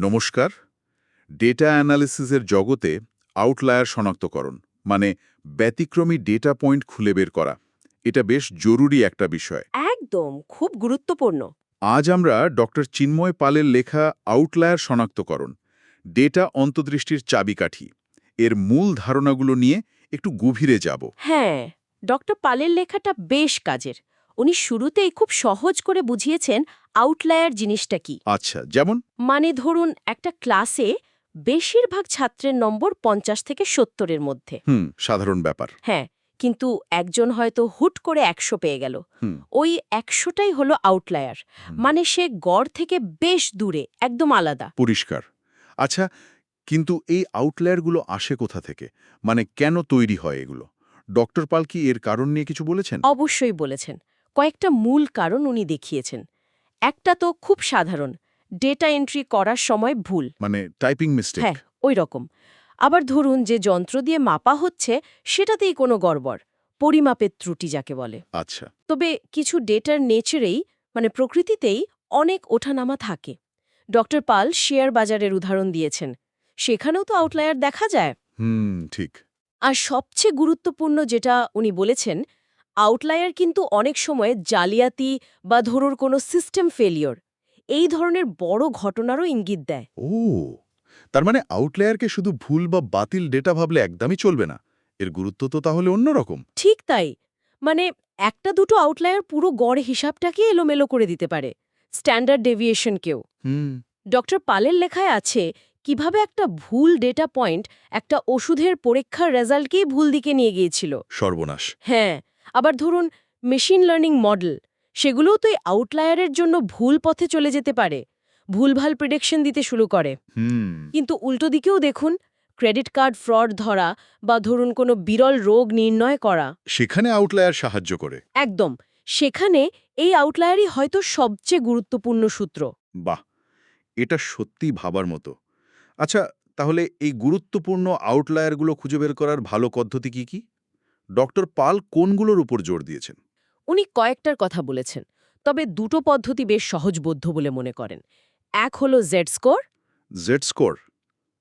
নমস্কার। ডেটা অ্যানালিসিসের জগতে আউটলায়ার শনাক্তকরণ মানে ব্যতিক্রমী ডেটা পয়েন্ট খুলে বের করা এটা বেশ জরুরি একটা বিষয়। একদম খুব গুরুত্বপূর্ণ। আজ আমরা ডক্টর চিন্ময় পালের লেখা আউটলায়ার শনাক্তকরণ ডেটা অন্তর্দৃষ্টির চাবিকাঠি এর মূল ধারণাগুলো নিয়ে একটু গভীরে যাব। হ্যাঁ ডক্টর পালের লেখাটা বেশ কাজের। উনি শুরুতেই খুব সহজ করে বুঝিয়েছেন আউটলায়ার জিনিসটা কি? আচ্ছা যেমন? মানে ধরুন একটা ক্লাসে বেশিরভাগ ছাত্রের নম্বর পঞ্চাশ থেকে সত্তরের মধ্যে। হুম সাধারণ ব্যাপার। হ্যাঁ কিন্তু একজন হয়তো হুট করে একশো পেয়ে গেল। ওই একশোটাই হলো আউটলায়ার মানে সে গড় থেকে বেশ দূরে একদম আলাদা। পরিষ্কার। আচ্ছা কিন্তু এই আউটলায়ারগুলো আসে কোথা থেকে? মানে কেন তৈরি হয় এগুলো? ডক্টর পাল কি এর কারণ নিয়ে কিছু বলেছেন? অবশ্যই বলেছেন। কয়েকটা মূল কারণ উনি দেখিয়েছেন। একটা তো খুব সাধারণ ডেটা এন্ট্রি করার সময় ভুল। মানে টাইপিং মিস্টেক হ্যাঁ ওই রকম। আবার ধরুন যে যন্ত্র দিয়ে মাপা হচ্ছে সেটাতেই কোনো গড়বড় পরিমাপের ত্রুটি যাকে বলে। আচ্ছা। তবে কিছু ডেটার নেচারেই মানে প্রকৃতিতেই অনেক ওঠানামা থাকে। ডক্টর পাল শেয়ার বাজারের উদাহরণ দিয়েছেন। সেখানেও তো আউটলায়ার দেখা যায়। হুম ঠিক। আর সবচেয়ে গুরুত্বপূর্ণ যেটা উনি বলেছেন আউটলায়ার কিন্তু অনেক সময় জালিয়াতি বা ধরুর কোনো সিস্টেম ফেলিওর। এই ধরনের বড় ঘটনারও ইঙ্গিত দেয়। ও তার মানে আউটলায়ারকে শুধু ভুল বা বাতিল ডেটা ভাবলে একদমই চলবে না। এর গুরুত্ব তো তাহলে অন্যরকম ঠিক তাই। মানে একটা দুটো আউটলায়ার পুরো গড় হিসাবটাকে এলোমেলো করে দিতে পারে। স্ট্যান্ডার্ড ডেভিয়েশনকেও হুম। ডক্টর পালের লেখায় আছে কীভাবে একটা ভুল ডেটা পয়েন্ট একটা ওষুধের পরীক্ষার রেজাল্টকেই ভুল দিকে নিয়ে গিয়েছিল। সর্বনাশ। হ্যাঁ আবার ধরুন মেশিন লার্নিং মডেল সেগুলোও তো এই আউটলায়ারের জন্য ভুল পথে চলে যেতে পারে ভুলভাল প্রেডিকশন দিতে শুরু করে। কিন্তু উল্টো দিকেও দেখুন ক্রেডিট কার্ড ফ্রড ধরা বা ধরুন কোনো বিরল রোগ নির্ণয় করা। সেখানে আউটলায়ার সাহায্য করে। একদম সেখানে এই আউটলায়ারই হয়তো সবচেয়ে গুরুত্বপূর্ণ সূত্র। বাহ! এটা সত্যি ভাবার মতো। আচ্ছা তাহলে এই গুরুত্বপূর্ণ আউটলায়ারগুলো খুঁজে বের করার ভালো পদ্ধতি কি কি? ডক্টর পাল কোনগুলোর উপর জোর দিয়েছেন? উনি কয়েকটার কথা বলেছেন তবে দুটো পদ্ধতি বেশ সহজবোধ্য বলে মনে করেন। এক হলো জেড স্কোর। জেড স্কোর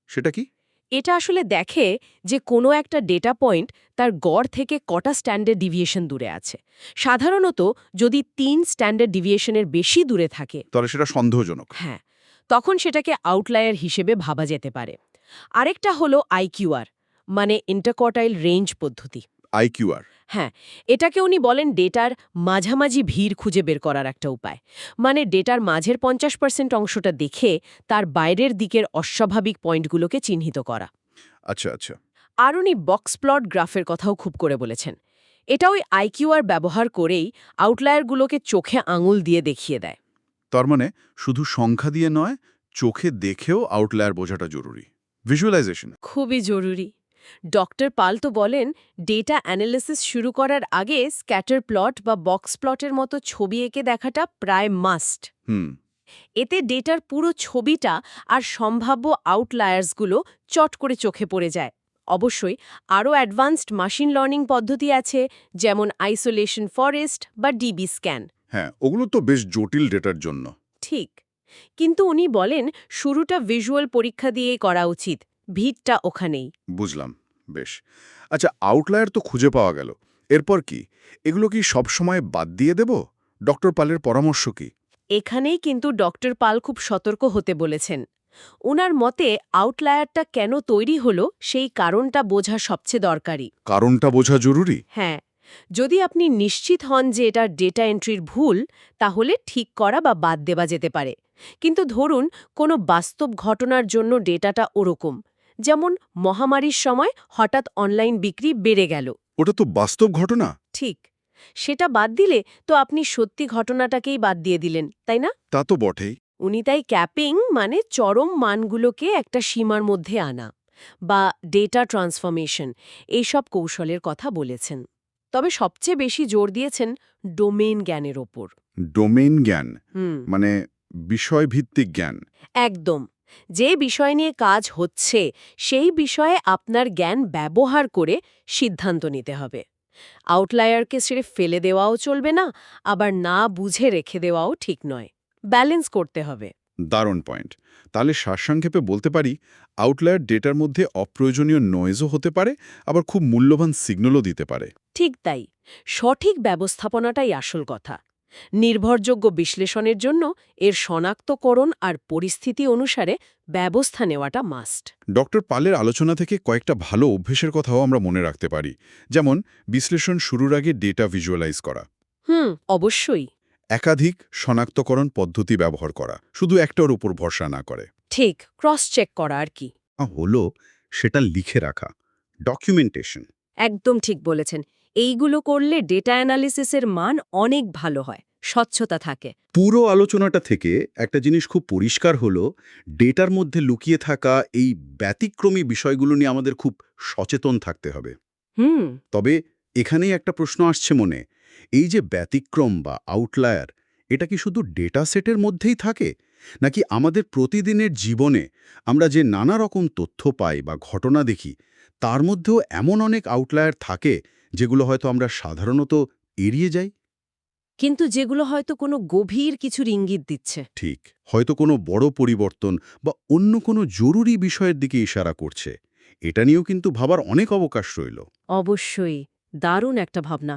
সেটা কি? এটা আসলে দেখে যে কোনো একটা ডেটা পয়েন্ট তার গড় থেকে কটা স্ট্যান্ডার্ড ডিভিয়েশন দূরে আছে। সাধারণত যদি তিন স্ট্যান্ডার্ড ডিভিয়েশনের বেশি দূরে থাকে তাহলে সেটা সন্দেহজনক। হ্যাঁ তখন সেটাকে আউটলায়ার হিসেবে ভাবা যেতে পারে। আরেকটা হলো আইকিউআর মানে ইন্টারকটাইল রেঞ্জ পদ্ধতি। আইকিউআর। হ্যাঁ এটাকে উনি বলেন ডেটার মাঝামাঝি ভিড় খুঁজে বের করার একটা উপায়। মানে ডেটার মাঝের পঞ্চাশ পার্সেন্ট অংশটা দেখে তার বাইরের দিকের অস্বাভাবিক পয়েন্টগুলোকে চিহ্নিত করা। আচ্ছা আচ্ছা। আর উনি বক্স প্লট গ্রাফের কথাও খুব করে বলেছেন। এটা ওই আইকিউআর ব্যবহার করেই আউটলায়ারগুলোকে চোখে আঙুল দিয়ে দেখিয়ে দেয়। তার মানে শুধু সংখ্যা দিয়ে নয় চোখে দেখেও আউটলায়ার বোঝাটা জরুরি। ভিজুয়ালাইজেশন। খুবই জরুরি। ডক্টর পাল তো বলেন ডেটা অ্যানালিসিস শুরু করার আগে স্ক্যাটার প্লট বা বক্স প্লটের মতো ছবি এঁকে দেখাটা প্রায় মাস্ট হুম। এতে ডেটার পুরো ছবিটা আর সম্ভাব্য আউটলায়ার্সগুলো চট করে চোখে পড়ে যায়। অবশ্যই আরও অ্যাডভান্সড মেশিন লার্নিং পদ্ধতি আছে যেমন আইসোলেশন ফরেস্ট বা ডিবি স্ক্যান হ্যাঁ ওগুলো তো বেশ জটিল ডেটার জন্য। ঠিক। কিন্তু উনি বলেন শুরুটা ভিজুয়াল পরীক্ষা দিয়েই করা উচিত। ভিড়টা ওখানেই। বুঝলাম বেশ। আচ্ছা আউটলায়ার তো খুঁজে পাওয়া গেল। এরপর কি? এগুলো কি সবসময় বাদ দিয়ে দেব? ডক্টর পালের পরামর্শ কি? এখানেই কিন্তু ডক্টর পাল খুব সতর্ক হতে বলেছেন। উনার মতে আউটলায়ারটা কেন তৈরি হলো সেই কারণটা বোঝা সবচেয়ে দরকারি। কারণটা বোঝা জরুরি? হ্যাঁ। যদি আপনি নিশ্চিত হন যে এটা ডেটা এন্ট্রির ভুল তাহলে ঠিক করা বা বাদ দেওয়া যেতে পারে। কিন্তু ধরুন কোনো বাস্তব ঘটনার জন্য ডেটাটা ওরকম। যেমন মহামারীর সময় হঠাৎ অনলাইন বিক্রি বেড়ে গেল। ওটা তো বাস্তব ঘটনা। ঠিক। সেটা বাদ দিলে তো আপনি সত্যি ঘটনাটাকেই বাদ দিয়ে দিলেন তাই না? তা তো বটেই। উনি তাই ক্যাপিং মানে চরম মানগুলোকে একটা সীমার মধ্যে আনা বা ডেটা ট্রান্সফরমেশন এইসব কৌশলের কথা বলেছেন। তবে সবচেয়ে বেশি জোর দিয়েছেন ডোমেইন জ্ঞানের ওপর। ডোমেইন জ্ঞান মানে বিষয়ভিত্তিক জ্ঞান। একদম। যে বিষয় নিয়ে কাজ হচ্ছে সেই বিষয়ে আপনার জ্ঞান ব্যবহার করে সিদ্ধান্ত নিতে হবে। আউটলায়ারকে সিরে ফেলে দেওয়াও চলবে না আবার না বুঝে রেখে দেওয়াও ঠিক নয়। ব্যালেন্স করতে হবে। দারুণ পয়েন্ট। তাহলে সারসংক্ষেপে বলতে পারি আউটলায়ার ডেটার মধ্যে অপ্রয়োজনীয় নয়েজও হতে পারে আবার খুব মূল্যবান সিগন্যালও দিতে পারে। ঠিক তাই। সঠিক ব্যবস্থাপনাটাই আসল কথা। নির্ভরযোগ্য বিশ্লেষণের জন্য এর শনাক্তকরণ আর পরিস্থিতি অনুসারে ব্যবস্থা নেওয়াটা মাস্ট। ডক্টর পালের আলোচনা থেকে কয়েকটা ভালো অভ্যেসের কথাও আমরা মনে রাখতে পারি। যেমন বিশ্লেষণ শুরুর আগে ডেটা ভিজুয়ালাইজ করা। হুম অবশ্যই। একাধিক শনাক্তকরণ পদ্ধতি ব্যবহার করা। শুধু একটার উপর ভরসা না করে। ঠিক ক্রস চেক করা আর কি। হলো সেটা লিখে রাখা। ডকুমেন্টেশন। একদম ঠিক বলেছেন। এইগুলো করলে ডেটা অ্যানালিসিসের মান অনেক ভালো হয় স্বচ্ছতা থাকে। পুরো আলোচনাটা থেকে একটা জিনিস খুব পরিষ্কার হলো ডেটার মধ্যে লুকিয়ে থাকা এই ব্যতিক্রমী বিষয়গুলো নিয়ে আমাদের খুব সচেতন থাকতে হবে। হুম। তবে এখানেই একটা প্রশ্ন আসছে মনে এই যে ব্যতিক্রম বা আউটলায়ার এটা কি শুধু ডেটা সেটের মধ্যেই থাকে? নাকি আমাদের প্রতিদিনের জীবনে আমরা যে নানা রকম তথ্য পাই বা ঘটনা দেখি তার মধ্যেও এমন অনেক আউটলায়ার থাকে যেগুলো হয়তো আমরা সাধারণত এড়িয়ে যাই। কিন্তু যেগুলো হয়তো কোনো গভীর কিছুর ইঙ্গিত দিচ্ছে। ঠিক হয়তো কোনো বড় পরিবর্তন বা অন্য কোনো জরুরি বিষয়ের দিকে ইশারা করছে। এটা নিয়েও কিন্তু ভাবার অনেক অবকাশ রইল। অবশ্যই দারুণ একটা ভাবনা।